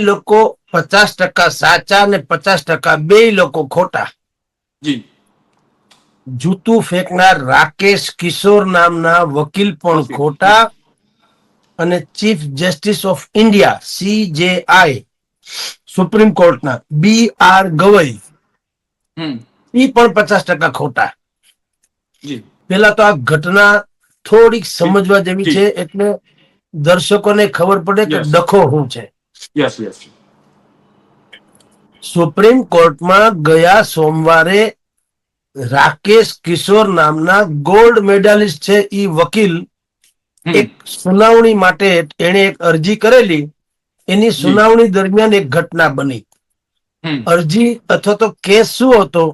લોકો પચાસ ટકા સાચા અને પચાસ ટકા બે લોકો ખોટા. જૂતું ફેંકનાર રાકેશ કિશોર નામના વકીલ પણ ખોટા અને chief justice of India C J I supreme કોર્ટના બી આર ગવઈ. એ પણ પચાસ ટકા ખોટા. પેલા તો આ ઘટના થોડીક સમજવા જેવી છે એટલે દર્શકોને ખબર પડે કે. ડખો શું છે. યસ યસ સુપ્રીમ કોર્ટમાં ગયા સોમવારે રાકેશ કિશોર નામના ગોલ્ડ મેડાલિસ્ટ છે ઈ વકીલ. એક સુનાવણી માટે એણે એક અરજી કરેલી. એની સુનાવણી દરમિયાન એક ઘટના બની. અરજી અથવા તો કેસ શું હતો?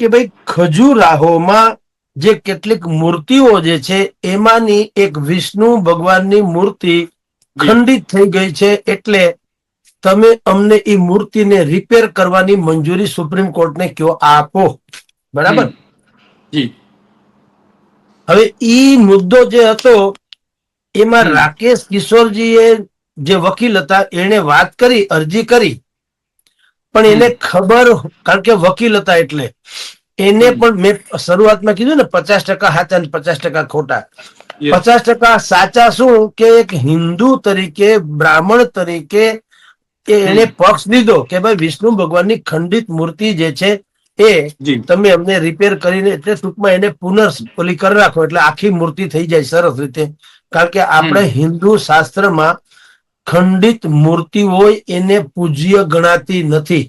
કે ભાઈ ખજુરાહોમાં જે કેટલીક મૂર્તિઓ જે છે એમાંની એક વિષ્ણુ ભગવાનની મૂર્તિ ખંડિત થઈ ગઈ છે એટલે તમે અમને એ મૂર્તિને રિપેર કરવાની મંજૂરી સુપ્રીમ કોર્ટને કયો આપો. બરાબર? જી. હવે ઈ મુદ્દો જે હતો એમાં. રાકેશ કિશોરજીએ જે વકીલ હતા એને વાત કરી અરજી કરી. પણ એને ખબર કારણ કે વકીલ હતા એટલે. એને પણ મેં શરૂઆતમાં કીધું ને પચાસ ટકા હાથ અને પચાસ ટકા ખોટા. પચાસ ટકા સાચા શું? કે એક હિન્દુ તરીકે બ્રાહ્મણ તરીકે એને પક્ષ લીધો કે ભાઈ વિષ્ણુ ભગવાનની ખંડિત મૂર્તિ જે છે એ તમે અમને રિપેર કરીને એટલે ટૂંકમાં એને પુનઃ ઓલી કરી રાખો એટલે આખી મૂર્તિ થઈ જાય સરસ રીતે. કારણ કે આપણે હિન્દુ શાસ્ત્રમાં ખંડિત મૂર્તિ હોય એને પૂજ્ય ગણાતી નથી.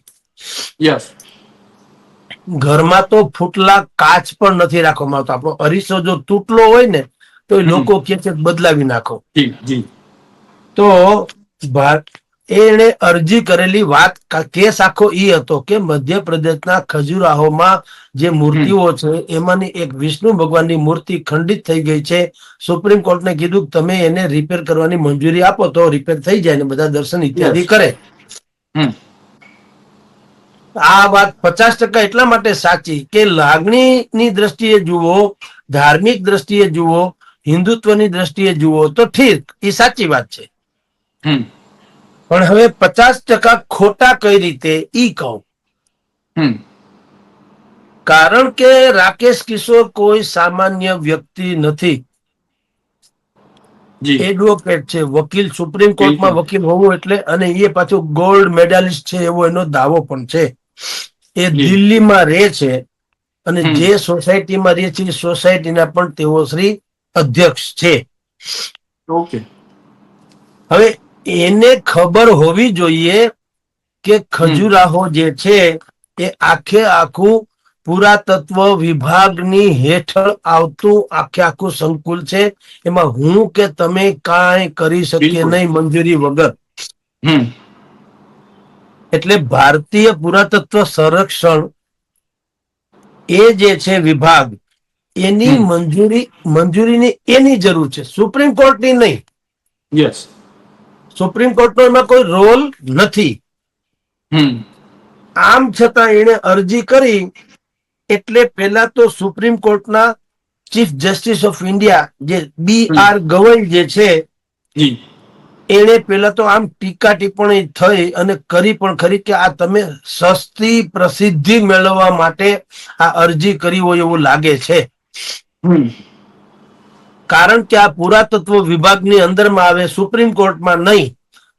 ઘરમાં તો ફૂટલા કાચ પણ નથી રાખવામાં આવતો. આપણો અરીસો જો તૂટલો હોય ને તો લોકો કે છે બદલાવી નાખો. તો એને અરજી કરેલી વાત કેસ આખો એ હતો કે મધ્યપ્રદેશના ખજુરાહોમાં જે મૂર્તિઓ છે એમાંની એક વિષ્ણુ ભગવાનની મૂર્તિ ખંડિત થઈ ગઈ છે. સુપ્રીમ કોર્ટને કીધું કે તમે એને રિપેર કરવાની મંજૂરી આપો તો રિપેર થઈ જાય ને બધા દર્શન ઇત્યાદિ કરે. આ વાત પચાસ ટકા એટલા માટે સાચી કે લાગણીની દ્રષ્ટિએ જુઓ ધાર્મિક દ્રષ્ટિએ જુઓ હિન્દુત્વની દ્રષ્ટિએ જુઓ તો ઠીક એ સાચી વાત છે. પણ હવે પચાસ ટકા ખોટા કઈ રીતે ઈ કહું. કારણ કે રાકેશ કિશોર કોઈ સામાન્ય વ્યક્તિ નથી. જી. એડવોકેટ છે વકીલ સુપ્રીમ કોર્ટમાં વકીલ હોવો એટલે અને એ પાછું ગોલ્ડ મેડાલિસ્ટ છે એવો એનો દાવો પણ છે. એ દિલ્હીમાં રહે છે અને. જે સોસાયટીમાં રહે છે એ સોસાયટીના પણ તેઓ શ્રી અધ્યક્ષ છે. ઓકે હવે એને ખબર હોવી જોઈએ કે ખજુરાહો જે છે એ આખે આખું પુરાતત્વ વિભાગની હેઠળ આવતું આખે આખું સંકુલ છે. એમાં હું કે તમે કાંઈ કરી શકીએ નહીં મંજૂરી વગર. હમ. એટલે ભારતીય પુરાતત્વ સંરક્ષણ એ જે છે વિભાગ એની મંજૂરી મંજૂરીની એની જરૂર છે. સુપ્રીમ કોર્ટની નહીં. યસ સુપ્રીમ કોર્ટનો એમાં કોઈ રોલ નથી. આમ છતાં એણે અરજી કરી એટલે પેલા તો સુપ્રીમ કોર્ટના ચીફ જસ્ટિસ ઓફ ઇન્ડિયા જે બી આર ગવઈ જે છે એને એણે પેલા તો આમ ટીકા ટિપ્પણી થઈ અને કરી પણ ખરી કે આ તમે સસ્તી પ્રસિદ્ધિ મેળવવા માટે આ અરજી કરી હોય એવું લાગે છે. કારણ કે આ પુરાતત્વ વિભાગની અંદરમાં આવે સુપ્રીમ કોર્ટમાં નહીં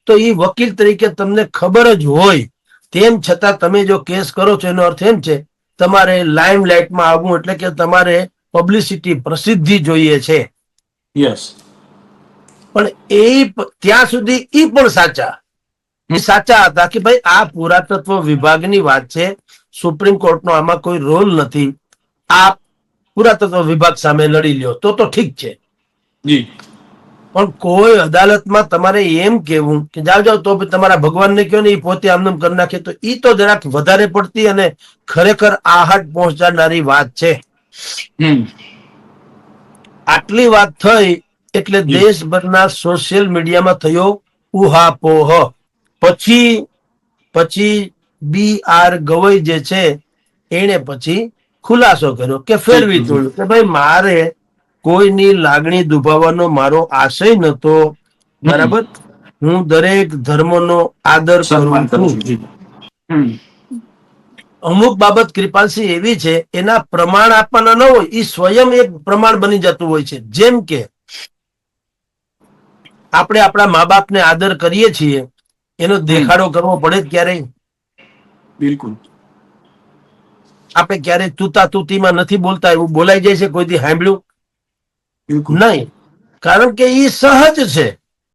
તો એ વકીલ તરીકે તમને ખબર જ હોય. તેમ છતાં તમે જો કેસ કરો છો એનો અર્થ એમ છે તમારે લાઇમ લાઇટમાં આવવું એટલે કે તમારે પબ્લિસિટી પ્રસિદ્ધિ જોઈએ છે. યસ. પણ એ ત્યાં સુધી એ પણ સાચા. એ સાચા હતા કે ભાઈ આ પુરાતત્વ વિભાગની વાત છે સુપ્રીમ કોર્ટનો આમાં કોઈ રોલ નથી. આ પુરાતત્વ વિભાગ સામે લડી લ્યો તો તો ઠીક છે. જી. પણ કોઈ અદાલતમાં તમારે એમ કેવું કે જાઓ જાઓ તો તમારા ભગવાનને કહો ને એ પોતે આમનેમ કરી નાખે તો એ તો જરાક વધારે પડતી અને ખરેખર આહટ પહોંચાડનારી વાત છે. આટલી વાત થઈ એટલે દેશભરના સોશિયલ મીડિયામાં થયો ઉહાપોહ. પછી પછી બી આર ગવઈ જે છે એને પછી ખુલાસો કર્યો કે ફેરવી. તોડ્યું કે ભાઈ મારે કોઈની લાગણી દુભાવવાનો મારો આશય નતો બરાબર? હું દરેક ધર્મનો આદર કરું છું. અમુક બાબત કૃપાલસિંહ એવી છે એના પ્રમાણ આપવાના ન હોય એ સ્વયં એક પ્રમાણ બની જતું હોય છે. જેમ કે આપણે આપણા મા બાપને આદર કરીએ છીએ એનો દેખાડો કરવો પડે જ ક્યારેય. બિલકુલ. આપણે ક્યારે તૂતા તૂતીમાં નથી બોલતા એવું બોલાઈ જાય છે કોઈથી સાંભળ્યું? નહીં. કારણ કે એ સહજ છે.